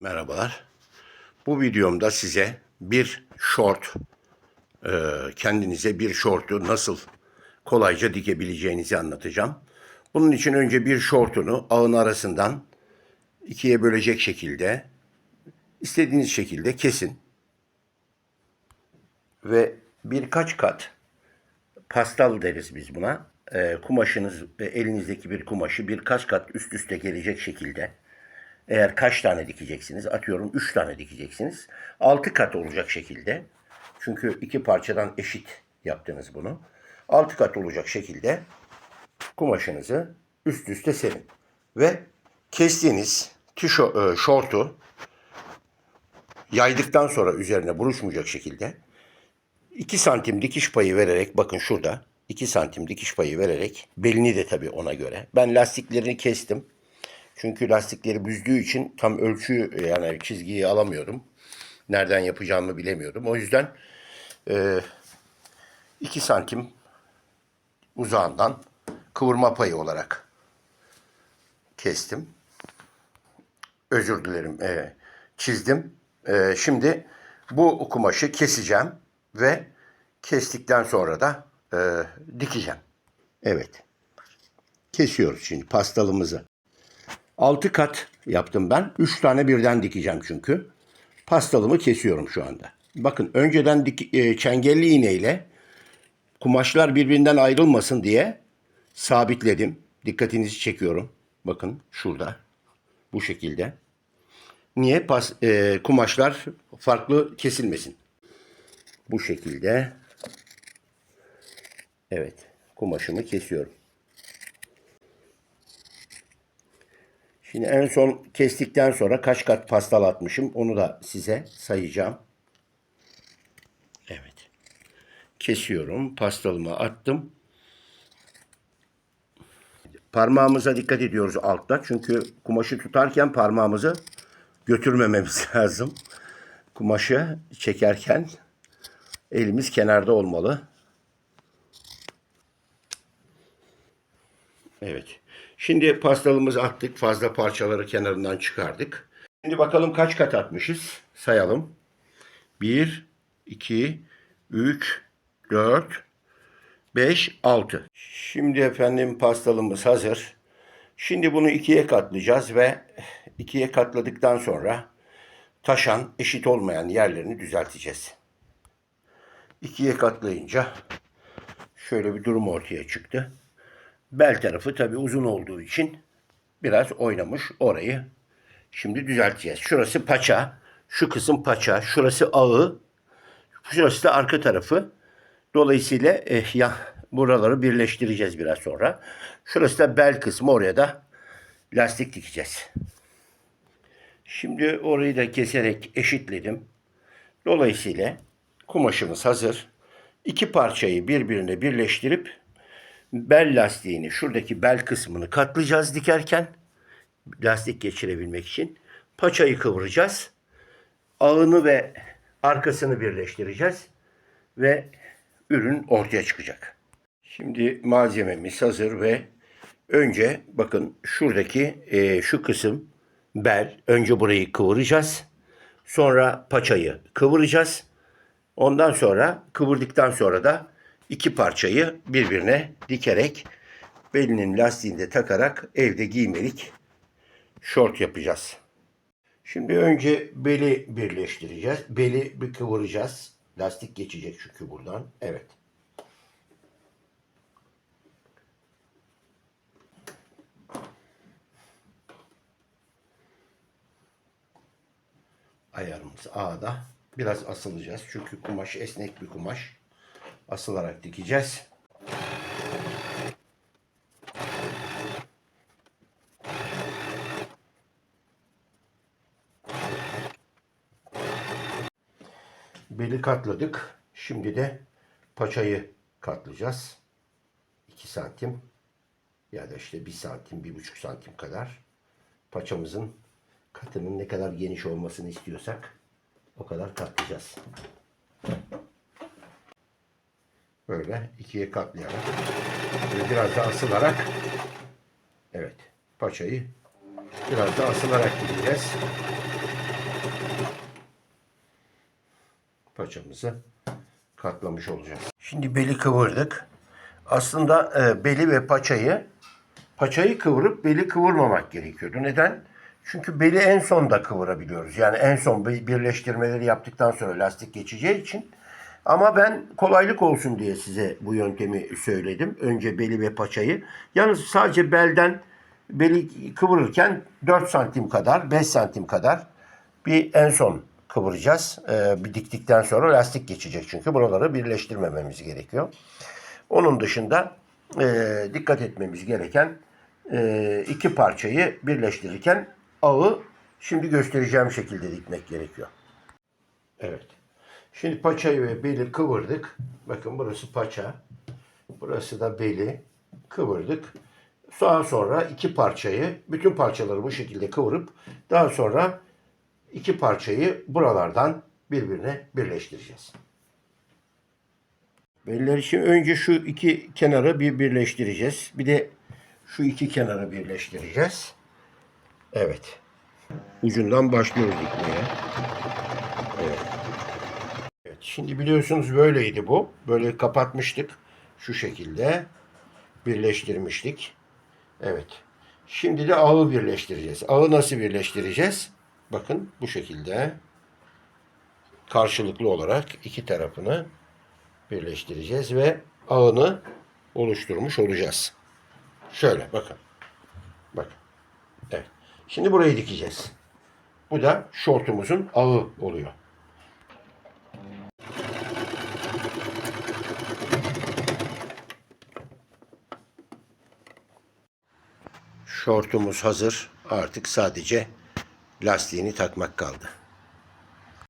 Merhabalar. Bu videomda size bir short, e, kendinize bir shortu nasıl kolayca dikebileceğinizi anlatacağım. Bunun için önce bir shortunu ağın arasından ikiye bölecek şekilde, istediğiniz şekilde kesin. Ve birkaç kat pastal deriz biz buna. E, kumaşınız ve elinizdeki bir kumaşı birkaç kat üst üste gelecek şekilde eğer kaç tane dikeceksiniz? Atıyorum 3 tane dikeceksiniz. 6 kat olacak şekilde. Çünkü iki parçadan eşit yaptınız bunu. 6 kat olacak şekilde kumaşınızı üst üste serin. Ve kestiğiniz tişo, e, şortu yaydıktan sonra üzerine buruşmayacak şekilde 2 santim dikiş payı vererek bakın şurada 2 santim dikiş payı vererek belini de tabii ona göre. Ben lastiklerini kestim. Çünkü lastikleri büzdüğü için tam ölçü yani çizgiyi alamıyorum. Nereden yapacağımı bilemiyorum. O yüzden e, 2 santim uzağından kıvırma payı olarak kestim. Özür dilerim. E, çizdim. E, şimdi bu kumaşı keseceğim ve kestikten sonra da e, dikeceğim. Evet. Kesiyoruz şimdi pastalımızı. 6 kat yaptım ben. 3 tane birden dikeceğim çünkü. Pastalımı kesiyorum şu anda. Bakın önceden dik, e, çengelli iğneyle kumaşlar birbirinden ayrılmasın diye sabitledim. Dikkatinizi çekiyorum. Bakın şurada. Bu şekilde. Niye? Pas, e, kumaşlar farklı kesilmesin. Bu şekilde. Evet. Kumaşımı kesiyorum. Şimdi en son kestikten sonra kaç kat pastal atmışım onu da size sayacağım. Evet. Kesiyorum. Pastalımı attım. Parmağımıza dikkat ediyoruz altta. Çünkü kumaşı tutarken parmağımızı götürmememiz lazım. Kumaşı çekerken elimiz kenarda olmalı. Evet. Şimdi pastalımızı attık. Fazla parçaları kenarından çıkardık. Şimdi bakalım kaç kat atmışız. Sayalım. 1, 2, 3, 4, 5, 6. Şimdi efendim pastalımız hazır. Şimdi bunu ikiye katlayacağız ve ikiye katladıktan sonra taşan, eşit olmayan yerlerini düzelteceğiz. İkiye katlayınca şöyle bir durum ortaya çıktı. Bel tarafı tabii uzun olduğu için biraz oynamış orayı. Şimdi düzelteceğiz. Şurası paça, şu kısım paça, şurası ağı, şurası da arka tarafı. Dolayısıyla eh, ya buraları birleştireceğiz biraz sonra. Şurası da bel kısmı oraya da lastik dikeceğiz. Şimdi orayı da keserek eşitledim. Dolayısıyla kumaşımız hazır. İki parçayı birbirine birleştirip bel lastiğini şuradaki bel kısmını katlayacağız dikerken lastik geçirebilmek için paçayı kıvıracağız. Ağını ve arkasını birleştireceğiz ve ürün ortaya çıkacak. Şimdi malzememiz hazır ve önce bakın şuradaki e, şu kısım bel önce burayı kıvıracağız. Sonra paçayı kıvıracağız. Ondan sonra kıvırdıktan sonra da iki parçayı birbirine dikerek belinin lastiğinde takarak evde giymelik şort yapacağız. Şimdi önce beli birleştireceğiz. Beli bir kıvıracağız. Lastik geçecek çünkü buradan. Evet. Ayarımız A'da. Biraz asılacağız. Çünkü kumaş esnek bir kumaş asılarak dikeceğiz. Beli katladık. Şimdi de paçayı katlayacağız. 2 santim ya da işte 1 santim, 1,5 santim kadar paçamızın katının ne kadar geniş olmasını istiyorsak o kadar katlayacağız böyle ikiye katlayarak ve biraz da asılarak evet paçayı biraz da asılarak gideceğiz. Paçamızı katlamış olacağız. Şimdi beli kıvırdık. Aslında e, beli ve paçayı paçayı kıvırıp beli kıvırmamak gerekiyordu. Neden? Çünkü beli en son da kıvırabiliyoruz. Yani en son birleştirmeleri yaptıktan sonra lastik geçeceği için ama ben kolaylık olsun diye size bu yöntemi söyledim. Önce beli ve paçayı. Yalnız sadece belden beli kıvırırken 4 santim kadar, 5 santim kadar bir en son kıvıracağız. Ee, bir diktikten sonra lastik geçecek çünkü buraları birleştirmememiz gerekiyor. Onun dışında e, dikkat etmemiz gereken e, iki parçayı birleştirirken ağı şimdi göstereceğim şekilde dikmek gerekiyor. Evet. Şimdi paçayı ve beli kıvırdık. Bakın burası paça. Burası da beli. Kıvırdık. Daha sonra iki parçayı, bütün parçaları bu şekilde kıvırıp daha sonra iki parçayı buralardan birbirine birleştireceğiz. Belliler için önce şu iki kenarı bir birleştireceğiz. Bir de şu iki kenarı birleştireceğiz. Evet. Ucundan başlıyoruz dikmeye. Evet. Şimdi biliyorsunuz böyleydi bu. Böyle kapatmıştık. Şu şekilde birleştirmiştik. Evet. Şimdi de ağı birleştireceğiz. Ağı nasıl birleştireceğiz? Bakın bu şekilde karşılıklı olarak iki tarafını birleştireceğiz ve ağını oluşturmuş olacağız. Şöyle bakın. Bakın. Evet. Şimdi burayı dikeceğiz. Bu da şortumuzun ağı oluyor. Şortumuz hazır. Artık sadece lastiğini takmak kaldı.